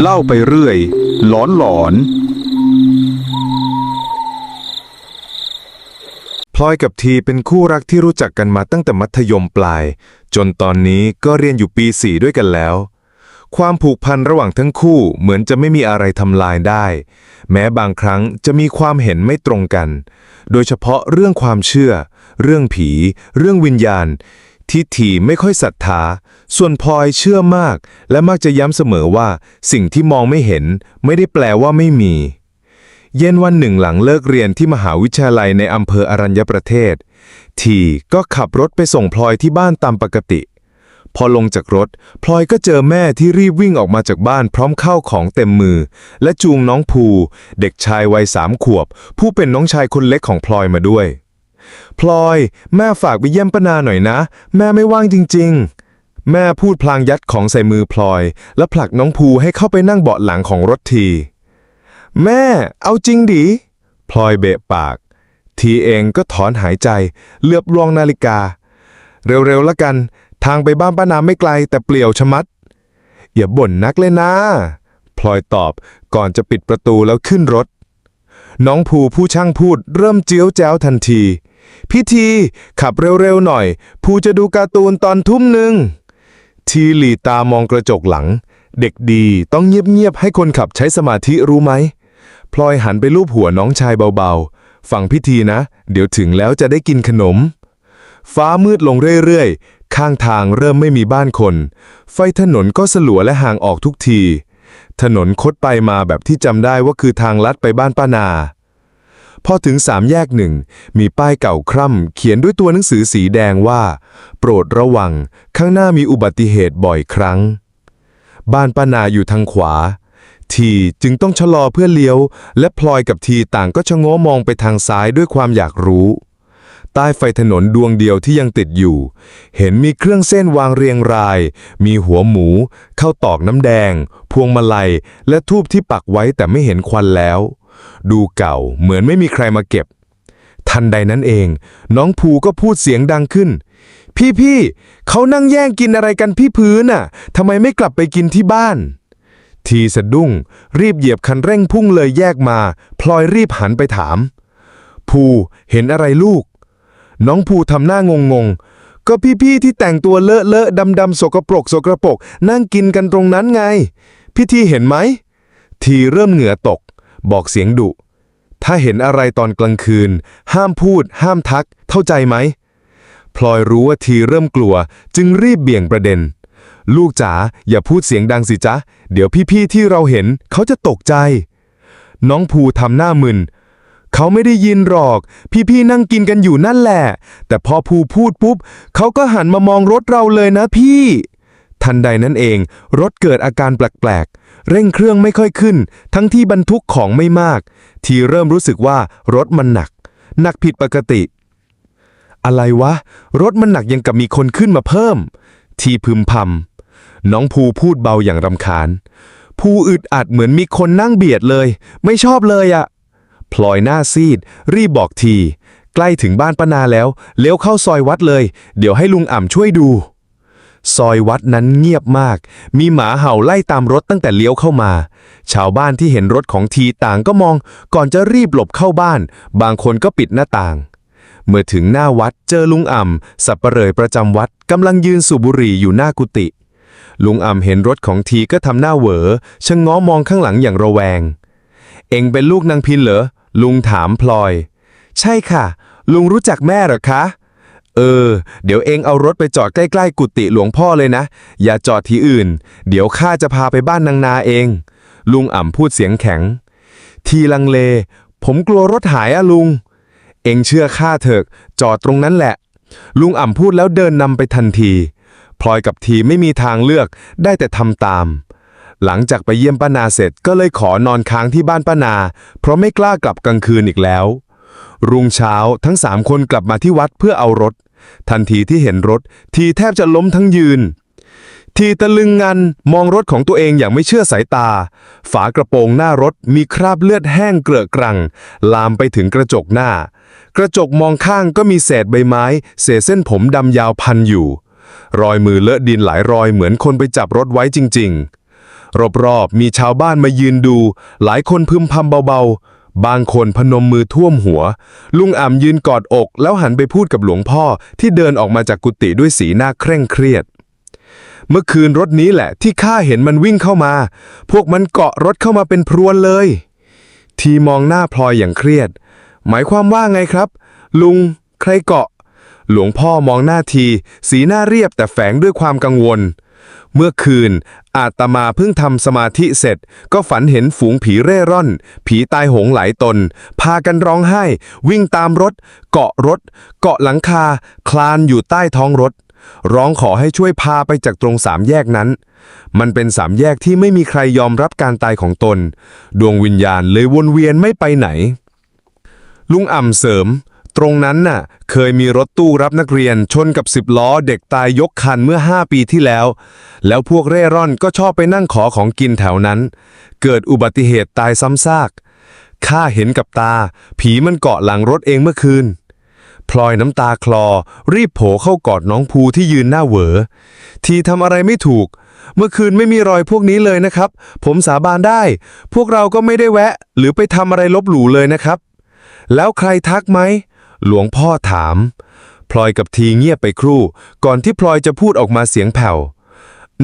เล่าไปเรื่อย หลอนหลอน พลอยกับทีเป็นคู่รักที่รู้จักกันมาตั้งแต่มัธยมปลาย จนตอนนี้ก็เรียนอยู่ปีสี่ด้วยกันแล้ว ความผูกพันระหว่างทั้งคู่เหมือนจะไม่มีอะไรทำลายได้ แม้บางครั้งจะมีความเห็นไม่ตรงกัน โดยเฉพาะเรื่องความเชื่อ เรื่องผี เรื่องวิญญาณ ที่ทีไม่ค่อยศรัทธา ส่วนพลอยเชื่อมาก และมักจะย้ำเสมอว่า สิ่งที่มองไม่เห็น ไม่ได้แปลว่าไม่มี เย็นวันหนึ่งหลังเลิกเรียนที่มหาวิทยาลัยในอำเภออรัญญประเทศ ทีก็ขับรถไปส่งพลอยที่บ้านตามปกติ พอลงจากรถ พลอยก็เจอแม่ที่รีบวิ่งออกมาจากบ้านพร้อมข้าวของเต็มมือ และจูงน้องภู เด็กชายวัยสามขวบ ผู้เป็นน้องชายคนเล็กของพลอยมาด้วย พลอย แม่ฝากไปเยี่ยมป้านาหน่อยนะ แม่ไม่ว่างจริง ๆ แม่พูดพลางยัดของใส่มือพลอย และผลักน้องภูให้เข้าไปนั่งเบาะหลังของรถที แม่ เอาจริงดิพลอยเบะปาก ทีเองก็ถอนหายใจ เหลือบลองนาฬิกา เร็วๆละกัน ทางไปบ้านป้านาไม่ไกลแต่เปลี่ยวชะมัด อย่าบ่นนักเลยนะพลอยตอบก่อนจะปิดประตูแล้วขึ้นรถ น้องภูผู้ช่างพูดเริ่มเจียวแจ้วทันที พี่ทีขับเร็วๆหน่อย ภูจะดูการ์ตูนตอนทุ่มหนึ่ง ทีหลีตามองกระจกหลัง เด็กดีต้องเงียบๆให้คนขับใช้สมาธิรู้ไหม พลอยหันไปลูบหัวน้องชายเบาๆ ฟังพิธีนะ เดี๋ยวถึงแล้วจะได้กินขนม ฟ้ามืดลงเรื่อยๆ ข้างทางเริ่มไม่มีบ้านคน ไฟถนนก็สลัวและห่างออกทุกที ถนนคดไปมาแบบที่จำได้ว่าคือทางลัดไปบ้านป้านา พอถึงสามแยกหนึ่ง มีป้ายเก่าคร่ำเขียนด้วยตัวหนังสือสีแดงว่า โปรดระวัง ข้างหน้ามีอุบัติเหตุบ่อยครั้ง บ้านป้านาอยู่ทางขวา ทีจึงต้องชะลอเพื่อเลี้ยว และพลอยกับทีต่างก็ชะโง้มองไปทางซ้ายด้วยความอยากรู้ ใต้ไฟถนนดวงเดียวที่ยังติดอยู่ เห็นมีเครื่องเส้นวางเรียงราย มีหัวหมูข้าวตอกน้ำแดง พวงมาลัย และทูบที่ปักไว้แต่ไม่เห็นควันแล้ว ดูเก่าเหมือนไม่มีใครมาเก็บ ทันใดนั้นเอง น้องภูก็พูดเสียงดังขึ้น พี่พี่เขานั่งแย่งกินอะไรกันพี่พื้นน่ะทำไมไม่กลับไปกินที่บ้าน ทีสะดุ้ง รีบเหยียบคันเร่งพุ่งเลยแยกมา พลอยรีบหันไปถาม ภูเห็นอะไรลูก น้องภูทำหน้างงงก็พี่ๆที่แต่งตัวเลอะเลอะดำดำสกปรกสกปรกนั่งกินกันตรงนั้นไง พี่ทีเห็นไหม ทีเริ่มเหงื่อตก บอกเสียงดุ ถ้าเห็นอะไรตอนกลางคืน ห้ามพูด ห้ามทัก เข้าใจไหม พลอยรู้ว่าทีเริ่มกลัว จึงรีบเบี่ยงประเด็น ลูกจ๋าอย่าพูดเสียงดังสิจ๊ะ เดี๋ยวพี่ๆที่เราเห็นเขาจะตกใจ น้องภูทำหน้ามึน เขาไม่ได้ยินหรอก พี่ๆนั่งกินกันอยู่นั่นแหละ แต่พอภูพูดปุ๊บ เขาก็หันมามองรถเราเลยนะพี่ ทันใดนั้นเอง รถเกิดอาการแปลกๆ เร่งเครื่องไม่ค่อยขึ้น ทั้งที่บรรทุกของไม่มาก ทีเริ่มรู้สึกว่ารถมันหนัก หนักผิดปกติ อะไรวะ รถมันหนักยังกับมีคนขึ้นมาเพิ่ม ทีพึมพำน้องภูพูดเบาอย่างรำคาญ ภูอึดอัดเหมือนมีคนนั่งเบียดเลย ไม่ชอบเลยอะพลอยหน้าซีด รีบบอกที ใกล้ถึงบ้านป้านาแล้ว เลี้ยวเข้าซอยวัดเลย เดี๋ยวให้ลุงอ่ำช่วยดู ซอยวัดนั้นเงียบมาก มีหมาเห่าไล่ตามรถตั้งแต่เลี้ยวเข้ามา ชาวบ้านที่เห็นรถของทีต่างก็มอง ก่อนจะรีบหลบเข้าบ้าน บางคนก็ปิดหน้าต่าง เมื่อถึงหน้าวัดเจอลุงอ่ำสับปะเหร่อประจำวัดกำลังยืนสูบบุหรี่อยู่หน้ากุฏิลุงอ่ำเห็นรถของทีก็ทำหน้าเหวอชะง้อมองข้างหลังอย่างระแวง เองเป็นลูกนางพินเหรอลุงถามพลอย ใช่ค่ะ ลุงรู้จักแม่หรอคะ เออ เดี๋ยวเองเอารถไปจอดใกล้ๆ กุฏิหลวงพ่อเลยนะ อย่าจอดที่อื่น เดี๋ยวข้าจะพาไปบ้านนางนาเอง ลุงอ่ำพูดเสียงแข็ง ทีลังเล ผมกลัวรถหายอะลุง เองเชื่อข้าเถอะ จอดตรงนั้นแหละ ลุงอ่ำพูดแล้วเดินนำไปทันทีพลอยกับทีไม่มีทางเลือกได้แต่ทำตาม หลังจากไปเยี่ยมป้านาเสร็จก็เลยขอนอนค้างที่บ้านป้านา เพราะไม่กล้ากลับกลางคืนอีกแล้ว รุ่งเช้าทั้งสามคนกลับมาที่วัดเพื่อเอารถ ทันทีที่เห็นรถ ทีแทบจะล้มทั้งยืน ทีตะลึงงันมองรถของตัวเองอย่างไม่เชื่อสายตา ฝากระโปรงหน้ารถมีคราบเลือดแห้งเกลอะกรัง ลามไปถึงกระจกหน้า กระจกมองข้างก็มีเศษใบไม้ เศษเส้นผมดำยาวพันอยู่ รอยมือเลอะดินหลายรอยเหมือนคนไปจับรถไว้จริง ๆ รอบๆมีชาวบ้านมายืนดู หลายคนพึมพำเบาๆ บางคนพนมมือท่วมหัว ลุงอ่ำยืนกอดอก แล้วหันไปพูดกับหลวงพ่อที่เดินออกมาจากกุฏิด้วยสีหน้าเคร่งเครียด เมื่อคืนรถนี้แหละที่ข้าเห็นมันวิ่งเข้ามา พวกมันเกาะรถเข้ามาเป็นพรวนเลย ทีมองหน้าพลอยอย่างเครียด หมายความว่าไงครับ ลุง ใครเกาะ หลวงพ่อมองหน้าที สีหน้าเรียบแต่แฝงด้วยความกังวล เมื่อคืน อาตมาเพิ่งทำสมาธิเสร็จ ก็ฝันเห็นฝูงผีเร่ร่อน ผีตายโหงหลายตน พากันร้องไห้ วิ่งตามรถ เกาะรถ เกาะหลังคา คลานอยู่ใต้ท้องรถ ร้องขอให้ช่วยพาไปจากตรงสามแยกนั้น มันเป็นสามแยกที่ไม่มีใครยอมรับการตายของตน ดวงวิญญาณเลยวนเวียนไม่ไปไหน ลุงอ่ำเสริม ตรงนั้นน่ะ เคยมีรถตู้รับนักเรียนชนกับสิบล้อเด็กตายยกคันเมื่อ 5 ปีที่แล้ว แล้วพวกเร่ร่อนก็ชอบไปนั่งขอของกินแถวนั้น เกิดอุบัติเหตุตายซ้ำซากข้าเห็นกับตา ผีมันเกาะหลังรถเองเมื่อคืน พลอยน้ำตาคลอ รีบโผเข้ากอดน้องภูที่ยืนหน้าเหวอ ทีทำอะไรไม่ถูก เมื่อคืนไม่มีรอยพวกนี้เลยนะครับ ผมสาบานได้ พวกเราก็ไม่ได้แวะ หรือไปทำอะไรลบหลู่เลยนะครับ แล้วใครทักไหม หลวงพ่อถาม พลอยกับทีเงียบไปครู่ ก่อนที่พลอยจะพูดออกมาเสียงแผ่ว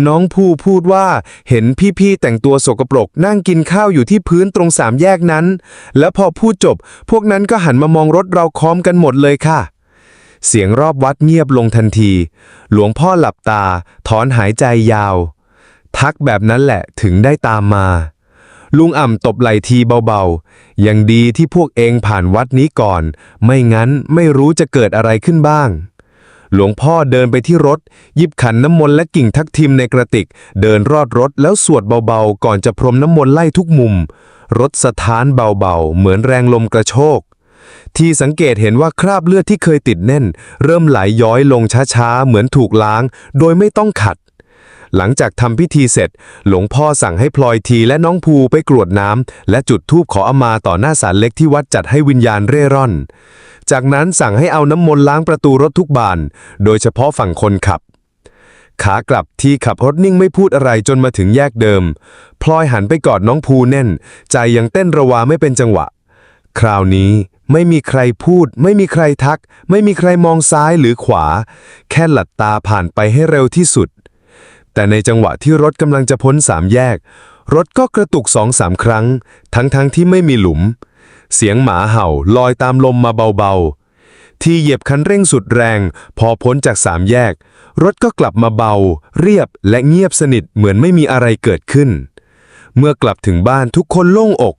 น้องผู้พูดว่าเห็นพี่ๆแต่งตัวสกปรกนั่งกินข้าวอยู่ที่พื้นตรงสามแยกนั้น แล้วพอพูดจบ พวกนั้นก็หันมามองรถเราค้อมกันหมดเลยค่ะ เสียงรอบวัดเงียบลงทันที หลวงพ่อหลับตา ถอนหายใจยาว ทักแบบนั้นแหละถึงได้ตามมา ลุงอ่ำตบไหล่ทีเบาๆ ยังดีที่พวกเองผ่านวัดนี้ก่อน ไม่งั้นไม่รู้จะเกิดอะไรขึ้นบ้าง หลวงพ่อเดินไปที่รถ หยิบขันน้ำมนต์และกิ่งทักทิมในกระติก เดินรอดรถแล้วสวดเบาๆ ก่อนจะพรมน้ำมนต์ไล่ทุกมุม รถสถานเบาๆ เหมือนแรงลมกระโชก ที่สังเกตเห็นว่าคราบเลือดที่เคยติดแน่น เริ่มไหลย้อยลงช้าๆ เหมือนถูกล้าง โดยไม่ต้องขัด หลังจากทำพิธีเสร็จ หลวงพ่อสั่งให้พลอยทีและน้องภูไปกรวดน้ำและจุดธูปขออมาต่อหน้าศาลเล็กที่วัดจัดให้วิญญาณเร่ร่อน จากนั้นสั่งให้เอาน้ำมนต์ล้างประตูรถทุกบาน โดยเฉพาะฝั่งคนขับ ขากลับทีขับรถนิ่งไม่พูดอะไรจนมาถึงแยกเดิม พลอยหันไปกอดน้องภูแน่น ใจยังเต้นระวาไม่เป็นจังหวะ คราวนี้ไม่มีใครพูด ไม่มีใครทัก ไม่มีใครมองซ้ายหรือขวา แค่หลัดตาผ่านไปให้เร็วที่สุด แต่ในจังหวะที่รถกำลังจะพ้นสามแยก รถก็กระตุกสองสามครั้ง ทั้งๆทที่ไม่มีหลุม เสียงหมาเห่าลอยตามลมมาเบาๆ ที่เหยียบคันเร่งสุดแรง พอพ้นจากสามแยก รถก็กลับมาเบา เรียบและเงียบสนิทเหมือนไม่มีอะไรเกิดขึ้น เมื่อกลับถึงบ้านทุกคนโล่งอก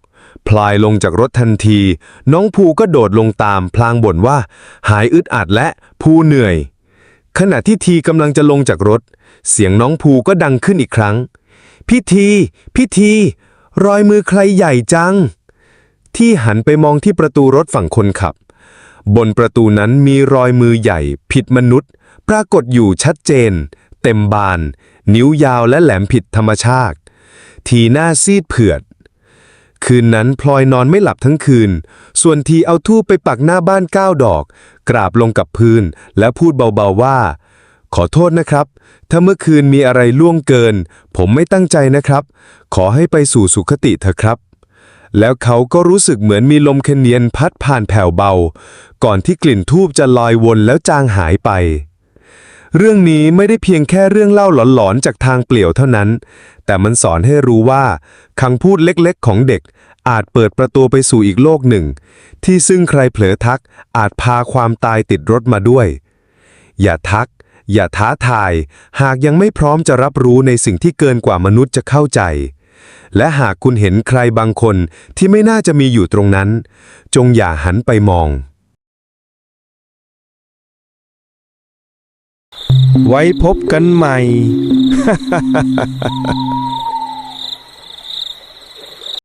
พลายลงจากรถทันที น้องภูก็โดดลงตาม พลางบ่นว่า หายอึดอัดและภูเหนื่อย ขณะที่ทีกำลังจะลงจากรถ เสียงน้องภูก็ดังขึ้นอีกครั้ง พี่ทีพี่ที รอยมือใครใหญ่จัง ที่หันไปมองที่ประตูรถฝั่งคนขับ บนประตูนั้นมีรอยมือใหญ่ ผิดมนุษย์ ปรากฏอยู่ชัดเจน เต็มบาน นิ้วยาวและแหลมผิดธรรมชาติ ทีหน้าซีดเผือด คืนนั้นพลอยนอนไม่หลับทั้งคืน ส่วนทีเอาทูบไปปักหน้าบ้านเก้าดอก กราบลงกับพื้น แล้วพูดเบาๆว่า ขอโทษนะครับ ถ้าเมื่อคืนมีอะไรล่วงเกิน ผมไม่ตั้งใจนะครับ ขอให้ไปสู่สุคติเถอะครับแล้วเขาก็รู้สึกเหมือนมีลมเคเนียนพัดผ่านแผ่วเบา ก่อนที่กลิ่นทูบจะลอยวนแล้วจางหายไป เรื่องนี้ไม่ได้เพียงแค่เรื่องเล่าหลอนๆจากทางเปลี่ยวเท่านั้น แต่มันสอนให้รู้ว่าคำพูดเล็กๆของเด็ก อาจเปิดประตูไปสู่อีกโลกหนึ่ง ที่ซึ่งใครเผลอทักอาจพาความตายติดรถมาด้วย อย่าทัก อย่าท้าทาย หากยังไม่พร้อมจะรับรู้ในสิ่งที่เกินกว่ามนุษย์จะเข้าใจ และหากคุณเห็นใครบางคนที่ไม่น่าจะมีอยู่ตรงนั้น จงอย่าหันไปมอง ไว้พบกันใหม่